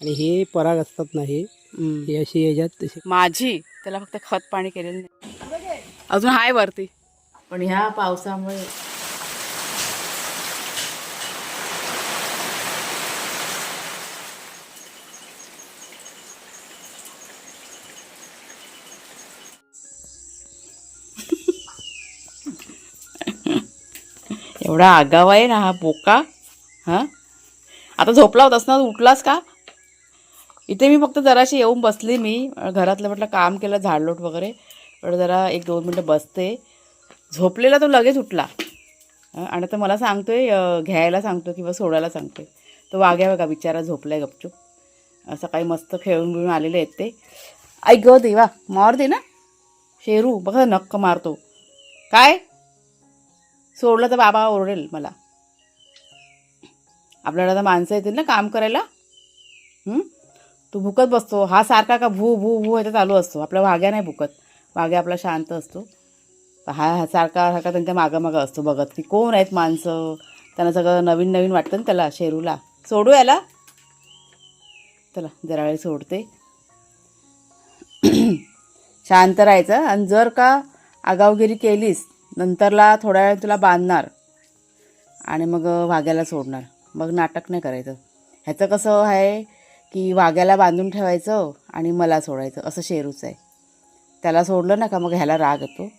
आणि हे पराग असतात ना हे. हे अशी याच्यात तसे माझी. त्याला फक्त खत पाणी केलेलं नाही. अजून हाय वरती. पण ह्या पावसामुळे एवढा आगाव आहे ना हा बोका हा? आता झोपला होतास ना? उठलास का? इथे मी फक्त जराशी येऊन बसली मी. घरातलं म्हटलं काम केलं झाडलोट वगैरे. पण जरा एक दोन मिनटं बसते. झोपलेला तो लगेच उठला. आणि आता मला सांगतोय आहे घ्यायला सांगतो किंवा सोडायला सांगतोय. तो वाग्या बघा बिचारा आहे गपचूप. असं सकाळी मस्त खेळून बिळून आलेले आहेत ते. ऐक ग देवा मार दे ना. शेरू बघा नक्क मारतो. काय? सोडलं तर बाबा ओरडेल मला. आपल्याला आता माणसं येतील ना काम करायला? हं? तू भुकत बसतो. हा सारखा का भू भू भू ह्याचा चालू असतो. आपला वाघ्या नाही भुकत. वाघ्या आपला शांत असतो. हा हा सारखा सारखा त्यांच्या मागं मागं असतो बघत की कोण आहेत माणसं? त्यांना सगळं नवीन नवीन वाटतं ना त्याला शेरूला. सोडू याला. चला जरा वेळ सोडते. शांत राहायचं. आणि जर का आगावगिरी केलीस नंतरला थोड्या वेळ तुला बांधणार. आणि मग वाघ्याला सोडणार. मग नाटक नाही करायचं. ह्याचं कसं आहे? की वाघ्याला बांधून ठेवायचं आणि मला सोडायचं. असं शेरूचं आहे. त्याला सोडलं ना का मग ह्याला राग येतो.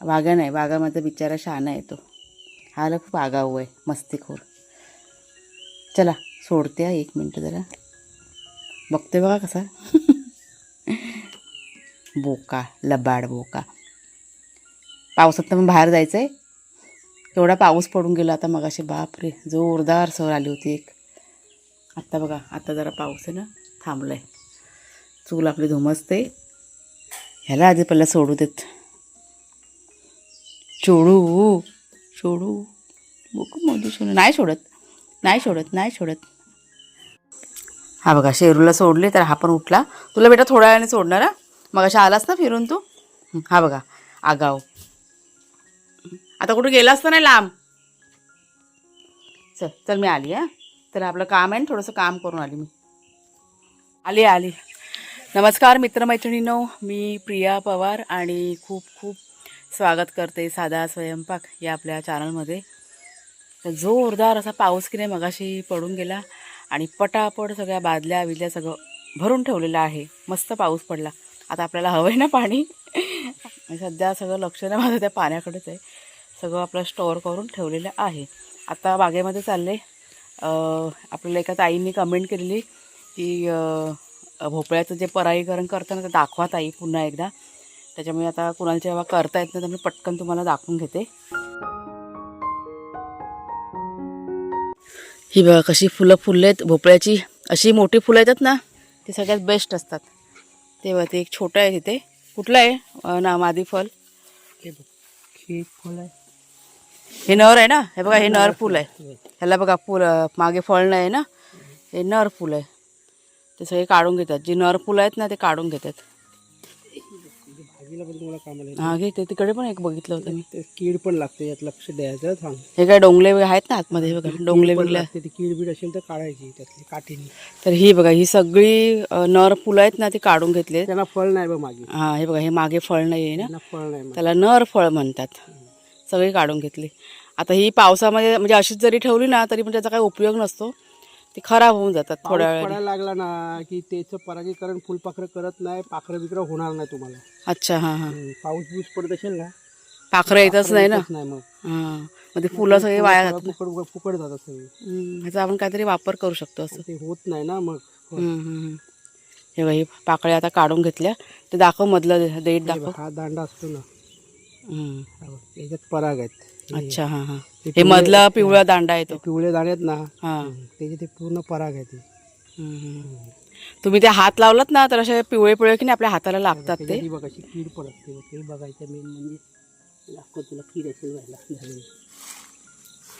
वाघा नाही वाघामध्ये बिचारा शहाणा येतो. हाला खूप आगाऊ आहे मस्तीखोर. चला सोडते हा एक मिनटं जरा. बघते बघा कसा. बोका लबाड बोका. पावसात तर मग बाहेर जायचं आहे एवढा पाऊस पडून गेला आता मग असे बापरे जोरदार सर आली होती एक. आत्ता बघा आता जरा पाऊस आहे ना थांबला आहे चूल आपली धुमसते. ह्याला आधी पहिला सोडू देत. सोडू सोडू बघू मोदी सोडू. नाही सोडत नाही सोडत नाही सोडत. हा बघा शेरूला सोडले तर हा पण उठला. तुला बेटा थोड्या वेळाने सोडणार हा? मग अशा आलास ना फिरून तू? हा बघा आगाव. आता कुठं गेलास तर नाही लांब. चल चल मी आली हा? तर आपलं काम आहे ना थोडंसं काम करून आली मी. आली आली. नमस्कार मित्रमैत्रिणींनो मी प्रिया पवार आणि खूप खूप स्वागत करते साधा स्वयंपाक या आपल्या चॅनलमध्ये तर जोरदार असा पाऊस की नाही मगाशी पडून गेला आणि पटापट सगळ्या बादल्या बिदल्या सगळं भरून ठेवलेलं आहे. मस्त पाऊस पडला. आता आपल्याला हवं आहे ना पाणी? सध्या सगळं लक्ष नाही माझं त्या पाण्याकडेच आहे. सगळं आपलं स्टोअर करून ठेवलेलं आहे. आता बागेमध्ये चालले आपल्याला एका ताईंनी कमेंट केलेली की भोपळ्याचं जे परागीकरण करतं ना ते दाखवा ताई पुन्हा एकदा. त्याच्यामुळे आता कुणाला जेव्हा करता येत नाही तर मी पटकन तुम्हाला दाखवून घेते. ही बघा कशी फुलं फुलं आहेत भोपळ्याची अशी मोठी फुलं येतात ना ती सगळ्यात बेस्ट असतात. ते बघा ते एक छोटं आहे तिथे. कुठलं आहे? ना मादी फल हे बघ आहे. हे नर आहे ना? हे बघा हे नर फुल आहे. ह्याला बघा फुल मागे फळ नाही ना? हे नर फुल आहे. ते सगळे काढून घेतात. जी नर फुलं आहेत ना ते काढून घेतात. हा घे ते तिकडे पण एक बघितलं होतं मी. ते कीड पण लागते यात लक्ष द्यायचं थांब. हे काय डोंगले आहेत ना आतमध्ये? बघा डोंगले बिंगले लागते ती कीड बीड असेल तर काढायची त्यातली काठीने. तर ही बघा ही सगळी नर फुलं आहेत ना ती काढून घेतली त्यांना फळ नाही बघ मागे. हा हे बघा हे मागे फळ नाही आहे ना? फळ नाही. त्याला नर फळ म्हणतात. सगळी काढून घेतली. आता ही पावसामध्ये म्हणजे अशीच जरी ठेवली ना तरी पण त्याचा काही उपयोग नसतो. ती खराब होऊन जातात थोड्या पडायला लागला ना की त्याचं परागीकरण फुलपाखरं करत नाही पाखरं बिखरं होणार नाही तुम्हाला. अच्छा हां हां. पाऊस बीस पडत असेल ना पाखरं येतच नाही ना. नाही मग. हां. मग ते फुलं सगळी वाया जातात फुकट फुकट जातात सगळे. हम्म, ह्याचा आपण काहीतरी वापर करू शकतो असं. ते होत नाही ना मग. हम्म, हम्म, हम्म. हे ही पाकळ्या आता काढून घेतल्या. ते दाखव मधलं देठ दाखव. हा दांडा असतो ना. हम्म. हा बघ, याच्यात पराग आहेत. अच्छा हां हां. हे हे मधला पिवळा दांडा ते. येतो पिवळे दाणे आहेत ना हां. त्याचे ते पूर्ण पराग आहे ते. हम्म. तुम्ही ते हात लावलात ना तर असे पिवळे पिवळे की नाही आपल्या हाताला लागतात ते? त्याच्यात ही बघ अशी कीड बघ. ते बघायचं मेन म्हणजे दाखव तुला कीड असेल व्हायला झालेली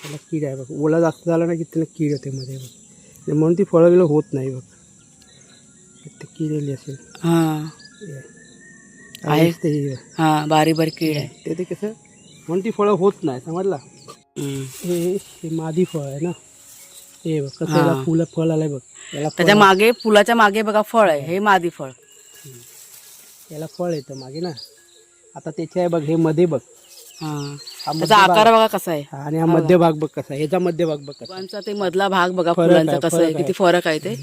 त्याला कीड आहे बघ. ओला जास्त झाला ना की त्याला कीड होते मध्ये. बघ आणि म्हणून ती फळं बिळं होत नाही बघ. ते कीड आली असेल. हां. हे. आहे. ते. हे. बारीक बारीक कीड आहे. ते ते कसं म्हणून ती फळं होत नाही समजला. हे हे मादी फळ आहे ना. हे बघ कसं. याला फुलं फळ आलंय बघ. याला त्याच्यामागे फुलाच्या मागे बघा फळ आहे हे मादी फळ. याला फळ येतं मागे ना. आता त्याच्या आहे बघ हे मध्ये बघ. त्याचा आकार बघा कसा आहे. आणि हा मध्यभाग बघ कसा आहे. ह्याचा मध्यभाग बघ कसा ते मधला भाग बघा फुलांचा कसा आहे किती. फरक आहे ते.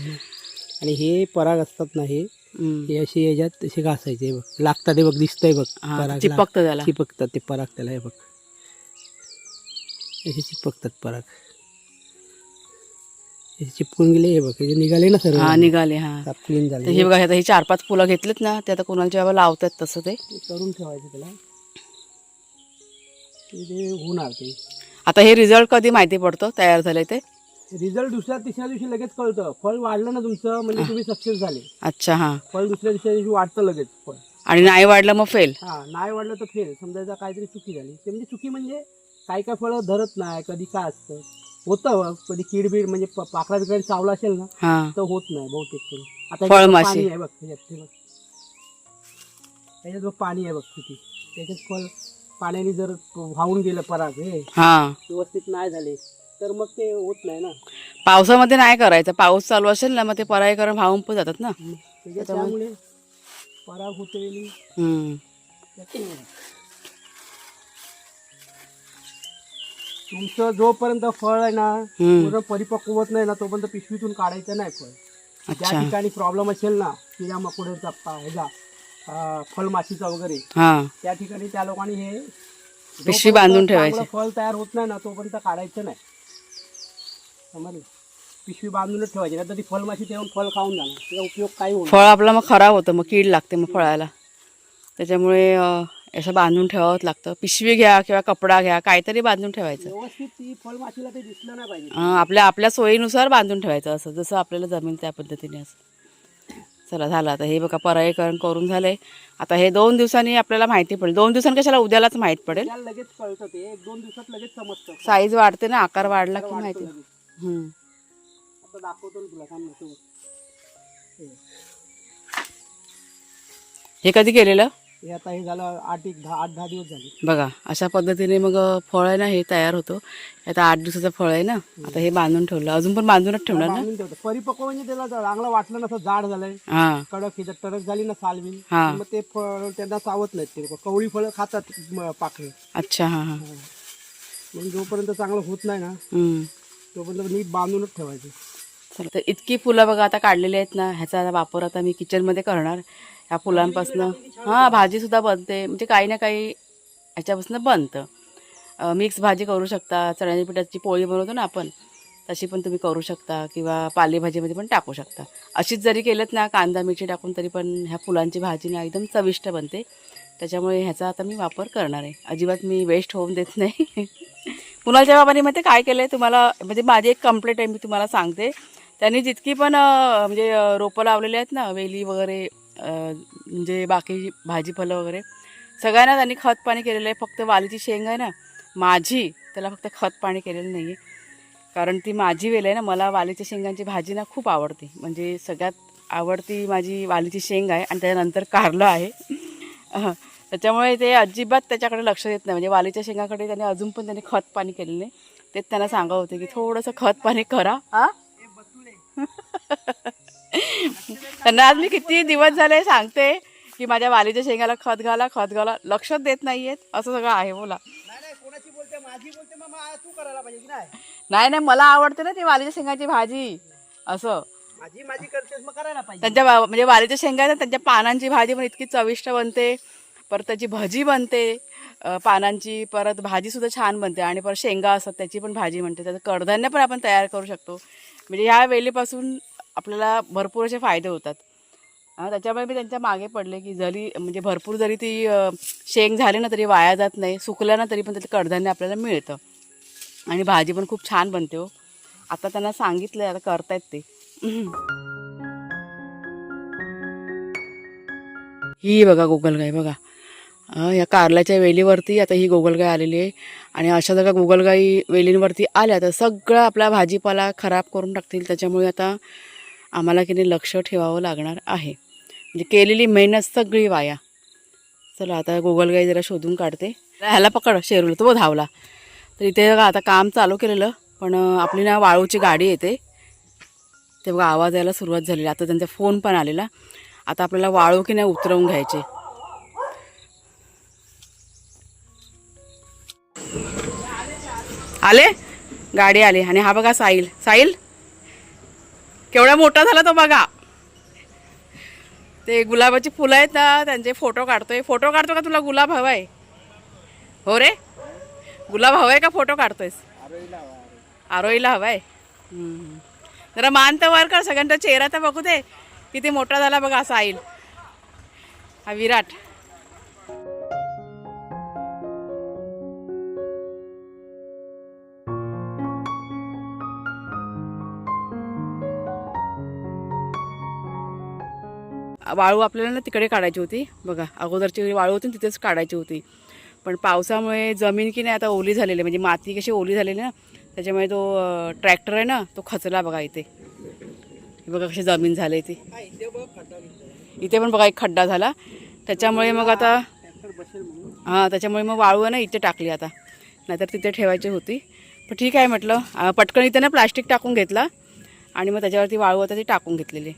आणि हे पराग असतात ना हे. हे असे याच्यात तसे घासायचे बघ. लागतात हे बघ दिसतंय बघ. पराग चिपकतं त्याला. चिपकतात ते पराग त्याला हे बघ. असे चिपकतात पराग. हे चिपकून गेले हे बघ. हे जे निघाले ना सर्व हा निघाले हा. क्लीन तर झाले. हे बघा आता ही चार पाच फुलं घेतलीत ना ते आता कोणाच्या बाबा लावतात तसं ते. करून ठेवायचं त्याला. ते ते होणार ते. आता हे रिझल्ट कधी माहिती पडतो? तयार झाले ते? रिझल्ट दुसऱ्या तिसऱ्या दिवशी लगेच कळतं. फळ वाढलं ना तुमचं म्हणजे तुम्ही सक्सेस झाले. अच्छा हा. फळ दुसऱ्या तिसऱ्या दिवशी वाढतं लगेच फळ. आणि नाही वाढलं मग फेल? हा नाही वाढलं तर फेल. समजायचं काहीतरी चुकी झाली. ते म्हणजे चुकी म्हणजे काही काय फळं धरत नाही कधी काय असतं. होतं कधी किडबीड म्हणजे प- पाकळा बिकळा चावला असेल ना हा. तर होत नाही बहुतेक करून. आता फळमाशी. ह्याच्यात पाणी आहे बघ ह्याच्यात हे बघ. त्याच्यात बघ पाणी आहे बघ किती. त्याच्यात फळ पाण्याने जर वाहून गेलं पराग हे. हा. व्यवस्थित नाही झाले. तर मग ते होत नाही ना. पावसामध्ये नाही करायचं. पाऊस चालू असेल ना मग ते परागीकरण भावून पण जातात ना. त्यामुळे पराग होते. तुमचं जोपर्यंत फळ आहे ना. पूर्ण परिपक्व होत नाही ना तोपर्यंत पिशवीतून काढायचं नाही फळ. ज्या ठिकाणी प्रॉब्लेम असेल ना किडा मकोड्याचा ह्याचा फळमाशीचा वगैरे हा. त्या ठिकाणी त्या लोकांनी हे पिशवी बांधून ठेवायची. फळ तयार होत नाही ना तोपर्यंत काढायचं नाही. समजलं? पिशवी बांधूनच ठेवायची नाही तर ती फळमाशी ठेवून फळ खाऊन जाणार. त्याचा उपयोग काही होणार फळ आपलं मग खराब होतं मग कीड लागते मग फळाला. त्याच्यामुळे असं बांधून ठेवावंच लागतं. पिशवी घ्या किंवा कपडा घ्या काहीतरी बांधून ठेवायचं. व्यवस्थित ती फळमाशीला ते दिसलं नाही पाहिजे. अं, आपल्या आपल्या सोयीनुसार बांधून ठेवायचं असं जसं आपल्याला जमेल त्या पद्धतीने असं. चला झालं आता. हे बघा परायकरण करून झालंय. आता हे दोन दिवसांनी आपल्याला माहिती पडेल. दोन दिवसांनी कशाला उद्यालाच माहीत पडेल? त्याला लगेच कळतं ते. एक दोन दिवसात लगेच समजतं. साईज वाढते ना आकार वाढला की माहिती. आता दाखवतो ना तुला थांब ना तू. हे. कधी केलेलं? हे आता हे झालं आठ एक दहा आठ दहा दिवस झाले. बघा अशा पद्धतीने मग फळ आहे ना हे तयार होतं. आता आठ दिवसाचं फळ आहे ना आता हे बांधून ठेवलं. अजून पण बांधूनच ठेवणार ना? बांधून ठेवतो. परिपक्व म्हणजे त्याला चांगलं वाटलं नसं जाड झालंय. हा. कडक हे टरक झाली ना सालवीन हा. मग ते फळ त्यांना चावत नाहीत ते लोक. कवळी फळं खातात म, पाकळी. अच्छा हा हा. म्हणून जोपर्यंत चांगलं होत नाही ना हम्म. तोपर्यंत नीट बांधूनच ठेवायचं. चला तर इतकी फुलं बघा आता काढलेली आहेत ना ह्याचा आता वापर आता मी किचनमध्ये करणार. ह्या फुलांपासनं हां भाजीसुद्धा बनते. म्हणजे काही ना काही ह्याच्यापासून बनतं. मिक्स भाजी करू शकता. चण्याच्या पिठाची पोळी बनवतो ना आपण तशी पण तुम्ही करू शकता किंवा पालेभाजीमध्ये पण टाकू शकता. अशीच जरी केलं ना कांदा मिरची टाकून तरी पण ह्या फुलांची भाजी ना एकदम चविष्ट बनते. त्याच्यामुळे ह्याचा आता मी वापर करणार आहे. अजिबात मी वेस्ट होऊन देत नाही. कुणालच्या बाबांनी मग काय केलं आहे तुम्हाला म्हणजे माझी एक कंप्लेंट आहे मी तुम्हाला सांगते. त्यांनी जितकी पण म्हणजे रोपं लावलेली आहेत ना वेली वगैरे म्हणजे बाकी भाजीफलं वगैरे सगळ्यांना त्यांनी खत पाणी केलेलं आहे. फक्त वालीची शेंग आहे ना माझी त्याला फक्त खत पाणी केलेलं नाही आहे कारण ती माझी वेल आहे ना मला वालीच्या शेंगांची भाजी ना खूप आवडते. म्हणजे सगळ्यात आवडती माझी वालीची शेंग आहे आणि त्याच्यानंतर कारलं आहे. त्याच्यामुळे ते अजिबात त्याच्याकडे लक्ष देत नाही. म्हणजे वालीच्या शेंगाकडे त्यांनी अजून पण त्यांनी खत पाणी केलेलं नाही तेच त्यांना सांगत होते की थोडंसं खत पाणी करा. हा? त्यांना आज मी किती दिवस झाले सांगते की माझ्या वालीच्या शेंगाला खत घाला खत घाला. लक्षच देत नाहीयेत. असं सगळं आहे बोला. नाही नाही मला आवडते ना ती वालीच्या शेंगाची भाजी. असं. त्यांच्या म्हणजे वालीच्या शेंगा त्यांच्या पानांची भाजी पण इतकी चविष्ट बनते. परत त्याची भजी बनते. पानांची परत भाजीसुद्धा छान बनते आणि परत शेंगा असतात त्याची पण भाजी म्हणते. त्याचं कडधान्य पण आपण तयार करू शकतो. म्हणजे ह्या वेलीपासून आपल्याला भरपूर असे फायदे होतात. त्याच्यामुळे मी त्यांच्या मागे पडले की जरी म्हणजे भरपूर जरी ती शेंग झाली ना तरी वाया जात नाही सुकल्या ना तरी पण त्याचं कडधान्य आपल्याला मिळतं. आणि भाजी पण खूप छान बनते हो. आता त्यांना सांगितलं आता करतायत ते. ही बघा गोगलगाय बघा. या कारल्याच्या वेलीवरती आता ही गोगलगाय आलेली आहे. आणि अशा जर का गोगलगाई वेलींवरती आल्या तर सगळं आपला भाजीपाला खराब करून टाकतील. त्याच्यामुळे आता आम्हाला की नाही लक्ष ठेवावं लागणार आहे. म्हणजे केलेली मेहनत सगळी वाया. चला आता गोगलगाई जरा शोधून काढते. ह्याला पकड शेरूला. तो धावला. तर इथे बघा आता काम चालू केलेलं. पण आपली ना वाळूची गाडी येते. ते बघा आवाज यायला सुरुवात झालेली. आता त्यांचा फोन पण आलेला. आता आपल्याला वाळू की नाही उतरवून घ्यायचे. आले? गाडी आली. आणि हा बघा साहिल. साहिल? केवढा मोठा झाला तो बघा. ते गुलाबाची फुलं आहेत ना त्यांचे फोटो काढतोय. फोटो काढतो का तुला गुलाब हवाय? हो रे. गुलाब हवाय का फोटो काढतोयस? आरोईला हवाय. आहे जरा मान तर वर कर सगळ्यांचा चेहरा तर बघू दे. किती मोठा झाला बघा असा हा विराट. वाळू आपल्याला ना तिकडे काढायची होती. बघा अगोदरची वाळू होती ना तिथेच काढायची होती. पण पावसामुळे जमीन की नाही आता ओली झालेली आहे. म्हणजे माती कशी ओली झालेली ना त्याच्यामुळे तो ट्रॅक्टर आहे ना तो खचला बघा इथे. बघा कशी जमीन झाली ती. इथे इथे पण बघा एक खड्डा झाला. त्याच्यामुळे मग आता हां त्याच्यामुळे मग वाळू आहे ना इथे टाकली आता. नाहीतर तिथे ठेवायची होती. पण ठीक आहे म्हटलं पटकन इथे ना प्लास्टिक टाकून घेतला. आणि मग त्याच्यावरती वाळू आता ती टाकून घेतलेली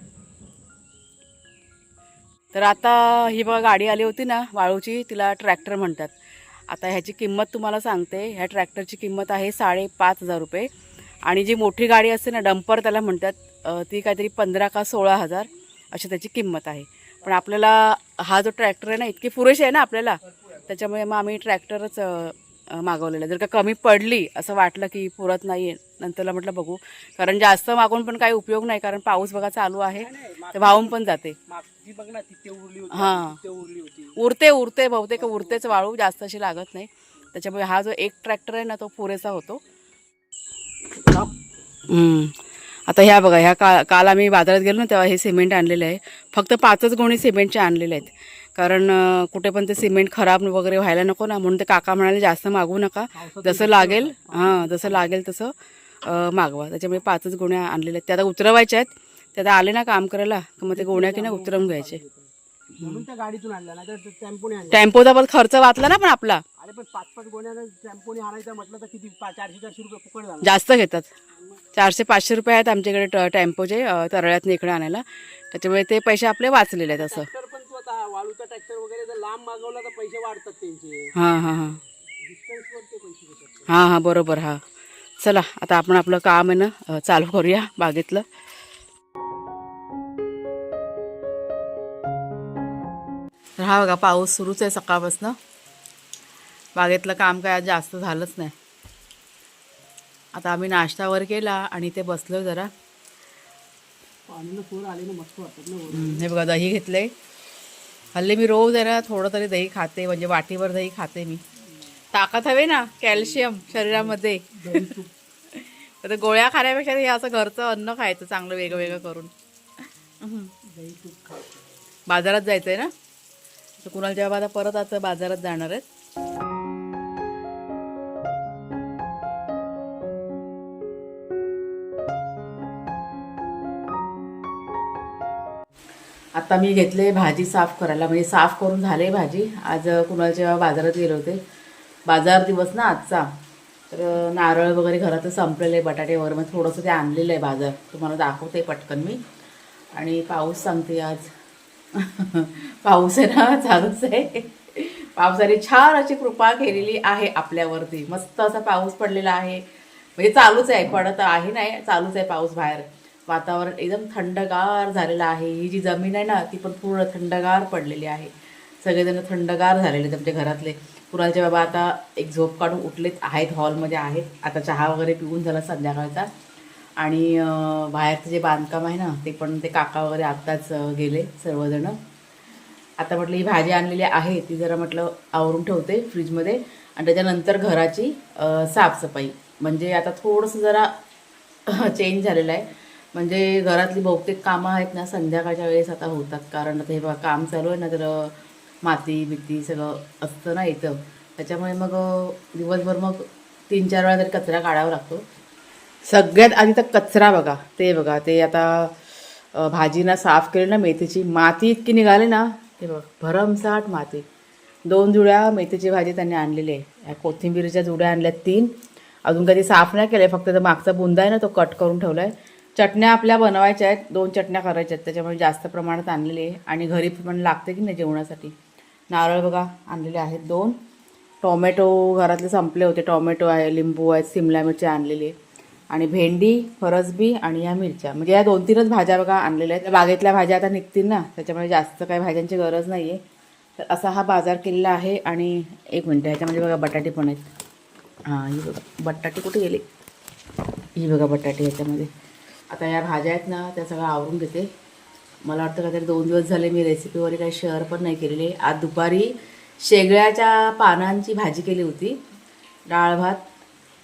तर आता ही बघा गाडी आली होती ना वाळूची तिला ट्रॅक्टर म्हणतात. आता ह्याची किंमत तुम्हाला सांगते. ह्या ट्रॅक्टरची किंमत आहे साडेपाच हजार रुपये. आणि जी मोठी गाडी असते ना डंपर त्याला म्हणतात ती काहीतरी पंधरा का सोळा हजार अशी त्याची किंमत आहे. पण आपल्याला हा जो ट्रॅक्टर आहे ना इतकी पुरेशी आहे ना आपल्याला त्याच्यामुळे मग आम्ही ट्रॅक्टरच मागवलेलं आहे. जर का कमी पडली असं वाटलं की पुरत नाही आहे नंतरला म्हटलं बघू. कारण जास्त मागून पण काही उपयोग नाही कारण पाऊस बघा चालू आहे ते वाहून पण जाते. मागची बघ ना तिथे उरली होती हा. तिथे उरली होती. उरते उरते बहुतेक उरतेच वाळू जास्त अशी लागत नाही. त्याच्यामुळे हा जो एक ट्रॅक्टर आहे ना तो पुरेसा होतो. आता ह्या बघा ह्या का काल आम्ही बाजारात गेलो ना तेव्हा हे सिमेंट आणलेलं आहे. फक्त पाचच गोणी सिमेंटचे आणलेले आहेत. कारण कुठे पण ते सिमेंट खराब वगैरे व्हायला नको ना म्हणून ते काका म्हणाले जास्त मागवू नका. जसं लागेल हां जसं लागेल तसं. मागवा. त्याच्यामुळे पाचच गोण्या आणलेल्या आहेत. त्या आता उतरवायच्या आहेत. त्या आता आले ना काम करायला का मग ते गोण्या की ना उतरवून घ्यायचे. म्हणून त्या गाडीतून आणला ना तर टेम्पोने आणला टेम्पोचा पण खर्च वाचला ना पण आपला. अरे पण पाच पाच टेम्पोने आणायचं म्हटलं तर किती? पा- चारशे चारशे रुपये फुकट झाला. जास्त घेतात. चारशे पाचशे रुपये आहेत आमच्याकडे ट- टेम्पोचे अ, तरळ्यातनं इकडे आणायला. त्याच्यामुळे ते पैसे आपले वाचलेले आहेत असं. ट्रॅक्टर पण तू आता वाळूचा ट्रॅक्टर वगैरे जर लांब मागवला तर पैसे वाढतात त्यांचे. हां हां हां. डिस्टन्सवर ते पैसे घेतात. हां हां बरोबर हां. चला आता आपण आपलं काम आहे ना चालू करूया बागेतलं. हा बघा पाऊस सुरूच आहे सकाळपासून. बागेतलं काम काय जास्त झालंच नाही. आता आम्ही नाश्ता वर केला आणि ते बसलो जरा. हे बघा दही घेतलंय. हल्ली मी रोज आहे ना थोडं तरी दही खाते म्हणजे वाटीभर दही खाते मी. ताकद हवे ना कॅल्शियम शरीरामध्ये. तर गोळ्या खाण्यापेक्षा हे असं घरचं अन्न खायचं चांगलं वेगवेगळं करून. बाजारात जायचं आहे ना? तर कुणाला जेव्हा आता परत आता बाजारात जाणार आहेत? आता मी घेतले भाजी साफ करायला म्हणजे साफ करून झाले भाजी. आज कुणाला जेव्हा बाजारात गेले होते बाजार दिवस ना आजचा. तर नारळ वगैरे घरातच संपलेलं आहे बटाटे वगैरे मग थोडंसं ते आणलेलं आहे बाजार. तुम्हाला दाखवते पटकन मी. आणि पाऊस सांगते आज. पाऊस आहे ना चालूच आहे. पावसाने छान अशी कृपा केलेली आहे आपल्यावरती. मस्त असा पाऊस पडलेला आहे. म्हणजे चालूच आहे पडत आहे नाही चालूच आहे पाऊस बाहेर. वातावरण एकदम थंडगार झालेलं आहे. ही जी जमीन आहे ना ती पण पूर्ण थंडगार पडलेली आहे. सगळेजण थंडगार झालेले आहेत घरातले. कुणालचे बाबा आता एक झोप काढून उठलेत आहेत हॉलमध्ये आहेत. आता चहा वगैरे पिऊन झाला संध्याकाळचा. आणि बाहेरचं जे बांधकाम आहे ना ते पण ते काका वगैरे आत्ताच गेले सर्वजणं. आता म्हटलं ही भाजी आणलेली आहे ती जरा म्हटलं आवरून ठेवते फ्रीजमध्ये. आणि त्याच्यानंतर घराची साफसफाई. म्हणजे आता थोडंसं जरा चेंज झालेलं आहे. म्हणजे घरातली बहुतेक कामं आहेत ना संध्याकाळच्या वेळेस आता होतात. कारण आता हे बघा काम चालू आहे ना तर माती बिती सगळं असतं ना येतं त्याच्यामुळे मग दिवसभर मग तीन चार वेळा तरी कचरा काढावा लागतो. सगळ्यात आधी तर कचरा बघा ते बघा ते आता भाजीना साफ केली ना मेथीची माती इतकी निघाली ना ते बघ भरमसाठ माती. दोन जुड्या मेथीची भाजी त्यांनी आणलेली आहे. या कोथिंबीरच्या जुड्या आणल्यात तीन. अजून कधी साफ नाही केलं फक्त तर मागचा बुंदा आहे ना तो कट करून ठेवला आहे चटण्या आपल्या बनवायच्या आहेत दोन चटण्या करायच्या आहेत त्याच्यामुळे जास्त प्रमाणात आणलेली आहे. आणि घरी पण लागते की नाही जेवणासाठी? नारळ बघा आणलेले आहेत दोन. टोमॅटो घरातले संपले होते. टोमॅटो आहे लिंबू आहेत सिमला मिरची आणलेली आणि भेंडी फरसबी आणि या मिरच्या. म्हणजे या दोन तीनच भाज्या बघा आणलेल्या आहेत. त्या बागेतल्या भाज्या आता निघतील ना त्याच्यामुळे जास्त काही भाज्यांची गरज नाही आहे तर असा हा बाजार केलेला आहे आणि एक मिनटं ह्याच्यामध्ये बघा बटाटे पण आहेत. हां ही बघा. बटाटे कुठे गेले? ही बघा बटाटे ह्याच्यामध्ये. आता या भाज्या आहेत ना त्या सगळ्या आवरून घेते. मला वाटतं काहीतरी दोन दिवस झाले मी रेसिपी वगैरे काही शेअर पण नाही केलेली. आज दुपारी शेगळ्याच्या पानांची भाजी केली होती. डाळ भात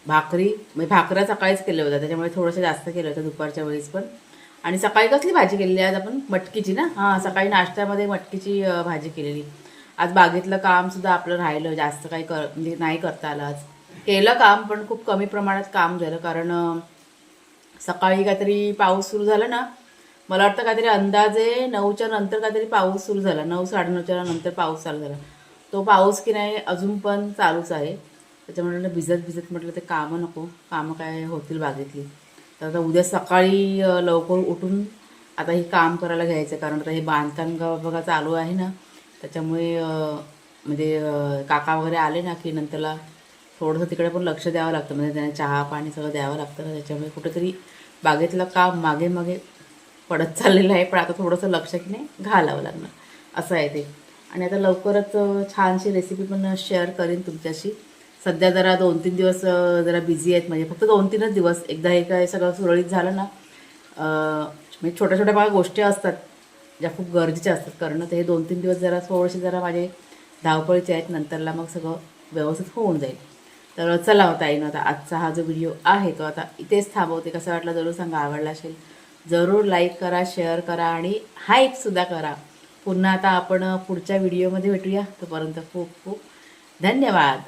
भाकरी. म्हणजे भाकऱ्या सकाळीच केल्या होत्या. त्याच्यामुळे थोडंसं जास्त केलं होतं दुपारच्या वेळेस पण. आणि सकाळी कसली भाजी केलेली आज आपण? मटकीची ना? हां सकाळी नाश्त्यामध्ये मटकीची भाजी केलेली. आज बागेतलं कामसुद्धा आपलं राहिलं. जास्त काही कर म्हणजे नाही करता आलं आज. केलं काम पण खूप कमी प्रमाणात काम झालं. कारण सकाळी काहीतरी पाऊस सुरू झाला ना मला वाटतं काहीतरी अंदाजे नऊच्या नंतर काहीतरी पाऊस सुरू झाला. नऊ साडेनऊच्या नंतर पाऊस चालू झाला. तो पाऊस की नाही अजून पण चालूच आहे. त्याच्यामुळे भिजत भिजत म्हटलं ते कामं नको. कामं काय होतील बागेतली. तर आता उद्या सकाळी लवकर उठून आता हे काम करायला घ्यायचं. कारण आता हे बांधकाम बघा चालू आहे ना. त्याच्यामुळे म्हणजे काका वगैरे आले ना की नंतरला थोडंसं तिकडे पण लक्ष द्यावं लागतं. म्हणजे त्यांना चहा पाणी सगळं द्यावं लागतं. ना त्याच्यामुळे कुठेतरी बागेतलं काम मागे मागे पडत चाललेलं आहे पण आता थोडंसं लक्ष की नाही घालावं लागणार. असं आहे ते. आणि आता लवकरच छानशी रेसिपी पण शेअर करीन तुमच्याशी. सध्या जरा दोन तीन दिवस जरा बिझी आहेत म्हणजे फक्त दोन तीनच दिवस. एकदा हे काय सगळं सुरळीत झालं ना म्हणजे छोट्या छोट्या बघा गोष्टी असतात ज्या खूप गरजेच्या असतात. करणं तर हे दोन तीन दिवस जरा थोडेसे जरा माझे धावपळीचे आहेत. नंतरला मग सगळं व्यवस्थित होऊन जाईल. तर चला होता येईन आता आजचा हा जो व्हिडिओ आहे तो आता इथेच थांबवते. कसं वाटलं जरूर सांगा आवडला असेल जरूर लाईक करा शेअर करा आणि हाईकसुद्धा करा. पुन्हा आता आपण पुढच्या व्हिडिओमध्ये भेटूया. तोपर्यंत खूप खूप धन्यवाद.